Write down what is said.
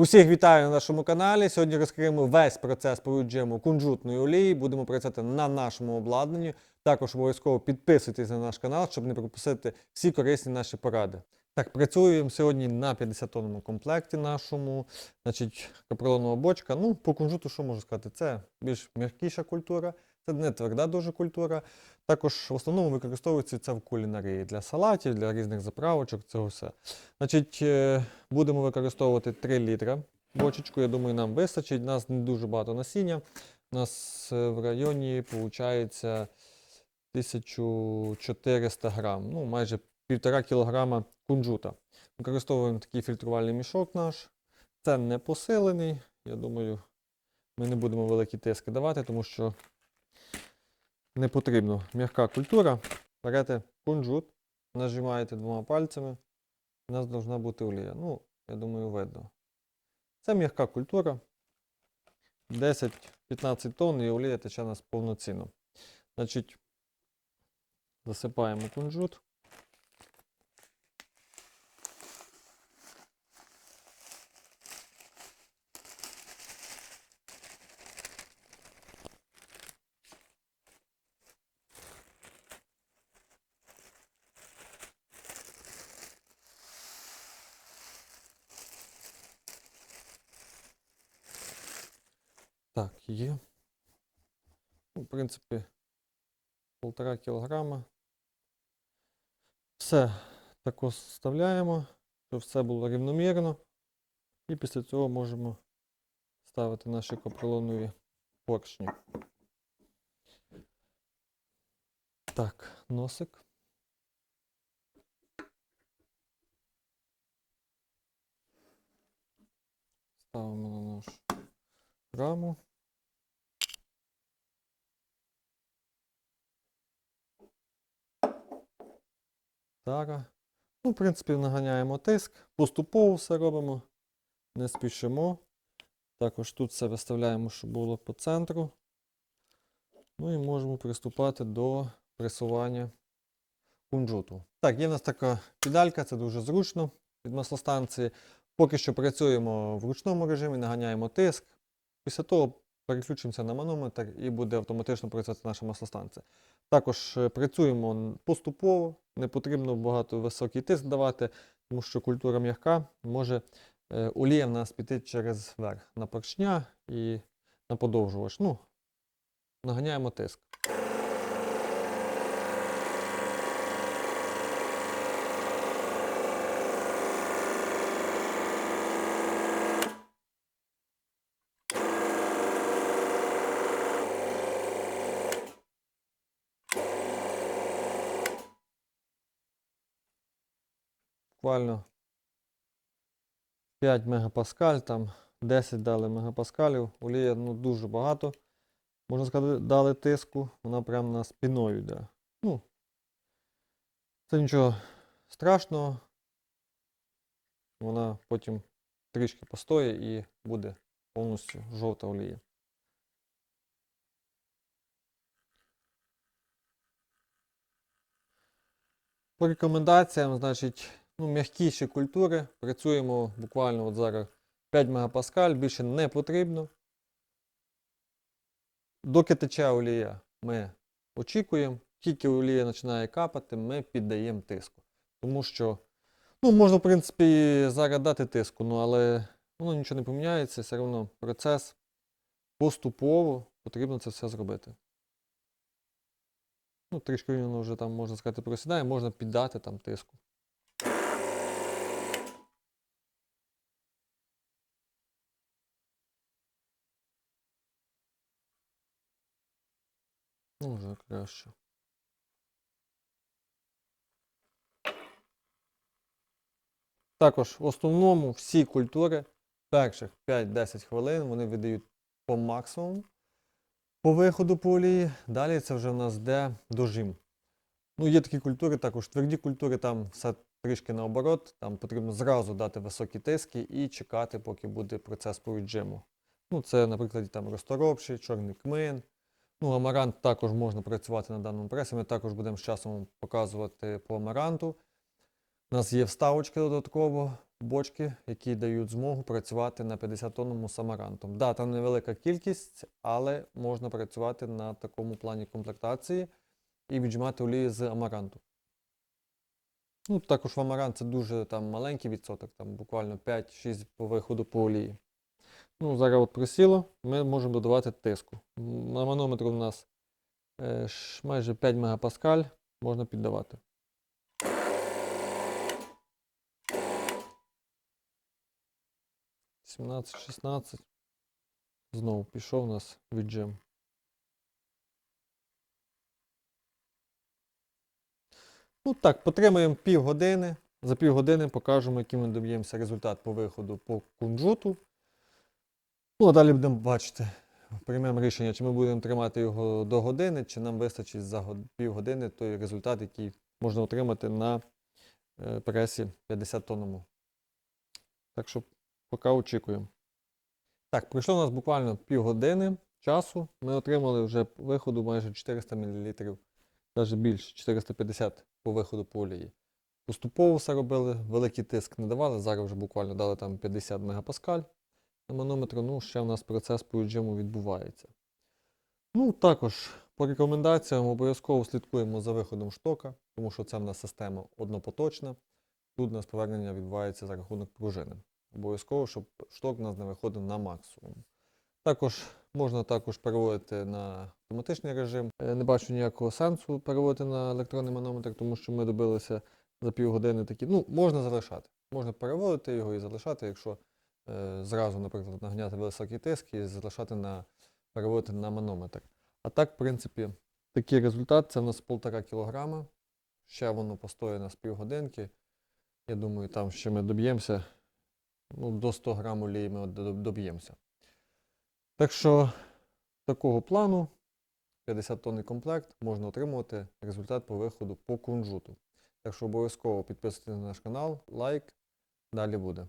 Усіх вітаю на нашому каналі. Сьогодні розкриємо весь процес по кунжутної олії. Будемо працювати на нашому обладнанні. Також обов'язково підписуйтесь на наш канал, щоб не пропустити всі корисні наші поради. Так, працюємо сьогодні на 50-тонному комплекті нашому. Значить, капролонова бочка. Ну, по кунжуту, що можу сказати? Це більш м'якіша культура, це не тверда дуже культура. Також в основному використовується це в кулінарії для салатів, для різних заправочок, цього все. Значить, е, будемо використовувати 3 літра бочечку. Я думаю, нам вистачить. У нас не дуже багато насіння. У нас е, в районі виходить 1400 грам, ну майже півтора кілограма кунжута. Використовуємо такий фільтрувальний мішок наш. Це не посилений. Я думаю, ми не будемо великі тиски давати, тому що не потрібно. М'яка культура. Берете кунжут, нажимаєте двома пальцями. У нас повинна бути олія. Ну, я думаю, видно. Це м'яка культура. 10-15 тонн і олія тече у нас повноцінно. Значить, засипаємо кунжут. Так, є. Ну, в принципі, полтора кілограма. Все тако вставляємо, щоб все було рівномірно. І після цього можемо ставити наші капролонові поршні. Так, носик. Ставимо на нашу раму. Тара. Ну, в принципі, наганяємо тиск, поступово все робимо, не спішимо. Також тут все виставляємо, щоб було по центру. Ну і можемо приступати до пресування кунжуту. Так, є в нас така педалька, це дуже зручно від маслостанції. Поки що працюємо в ручному режимі, наганяємо тиск. Після того переключимося на манометр і буде автоматично працювати наша маслостанція. Також е, працюємо поступово, не потрібно багато високий тиск давати, тому що культура м'яка може е, олія в нас піти через верх на поршня і на подовжувач. Ну, наганяємо тиск. Буквально 5 мегапаскаль, там 10 дали мегапаскалів, олія ну, дуже багато. Можна сказати, дали тиску, вона прямо на спіною йде. Ну, це нічого страшного. Вона потім трішки постоїть і буде повністю жовта олія. По рекомендаціям, значить, ну, м'якіші культури. Працюємо буквально от зараз 5 мегапаскаль, більше не потрібно. Доки тече олія, ми очікуємо. Тільки олія починає капати, ми піддаємо тиску. Тому що, ну, можна, в принципі, зараз дати тиску, ну, але воно нічого не поміняється, все одно процес поступово потрібно це все зробити. Ну, трішки він вже там, можна сказати, просідає, можна піддати там тиску. Ну, вже краще. Також в основному всі культури перших 5-10 хвилин вони видають по максимуму по виходу по олії. Далі це вже в нас де дожим. Ну, є такі культури, також тверді культури, там все трішки наоборот. Там потрібно зразу дати високі тиски і чекати, поки буде процес по віджиму. Ну, це, наприклад, там розторопший, чорний кмин. Ну, амарант також можна працювати на даному пресі. Ми також будемо з часом показувати по амаранту. У нас є вставочки додатково. бочки, які дають змогу працювати на 50 тонному самарантом. Да, там невелика кількість, але можна працювати на такому плані комплектації і віджимати олії з амаранту. Ну, також в амарант це дуже там маленький відсоток, там буквально 5-6 по виходу по олії. Ну, зараз от присіло, ми можемо додавати тиску. На манометру у нас е, майже 5 мегапаскаль можна піддавати. Сімнадцять, 16. Знову пішов у нас віджим. Ну так, потримаємо півгодини. За півгодини покажемо, який ми доб'ємося результат по виходу по кунжуту. Ну, а далі будемо бачити, приймемо рішення, чи ми будемо тримати його до години, чи нам вистачить за год- півгодини той результат, який можна отримати на е, пресі 50 тонному. Так що поки очікуємо. Так, пройшло у нас буквально півгодини часу. Ми отримали вже виходу майже 400 мл, навіть більше 450 по виходу по олії. Поступово все робили, великий тиск не давали, зараз вже буквально дали там 50 мегапаскаль на манометр, ну ще в нас процес по віджиму відбувається. Ну, також по рекомендаціям обов'язково слідкуємо за виходом штока, тому що це в нас система однопоточна. Тут у нас повернення відбувається за рахунок пружини. Обов'язково, щоб шток у нас не виходив на максимум. Також можна також переводити на автоматичний режим. Е, Не бачу ніякого сенсу переводити на електронний манометр, тому що ми добилися за півгодини такі. Ну, можна залишати. Можна переводити його і залишати, якщо зразу, наприклад, нагняти високий тиск і залишати на переводити на манометр. А так, в принципі, такий результат це у нас 1,5 кг. Ще воно постоїть на півгодинки. Я думаю, там ще ми доб'ємося. Ну, до 100 грам олії ми доб'ємося. Так що такого плану 50 тонний комплект можна отримувати результат по виходу по кунжуту. Так що обов'язково підписуйтесь на наш канал, лайк, далі буде.